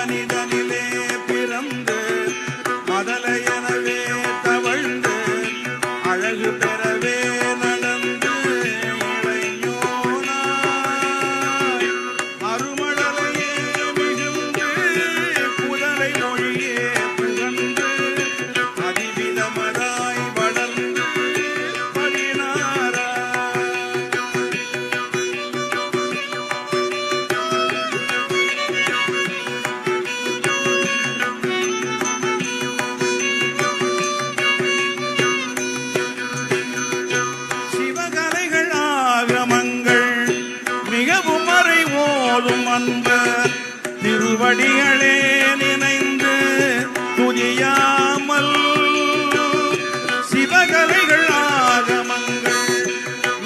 Dani Dani திருவடிகளே நினைந்து துதியாமல் சிவகலைகள் ஆகமங்கள்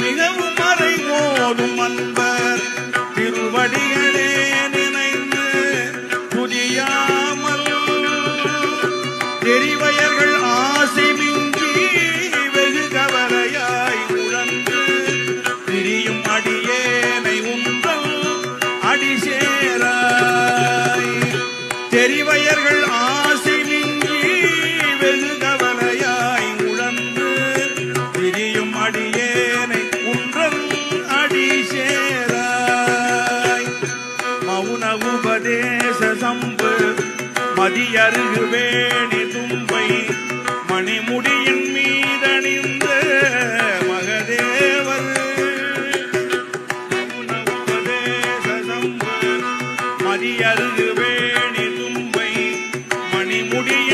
மிகவும் மறை ஓடும் அன்பர் திருவடிகளே நினைந்து துதியாமல் தெரிவயர்கள் ஆசை மிஞ்சி வெகு கவலையாய் உழந்து பிரியும் அடியேனை உங்கள் அடிசே தெரிவயர்கள் ஆசி நீங்கி வெகு உழந்து திரியும் அடியேனை உன்றம் அடி சேராய் மௌன உபதேச சம்பு மதியருகு வேணி தும்பை மணிமு சம்பு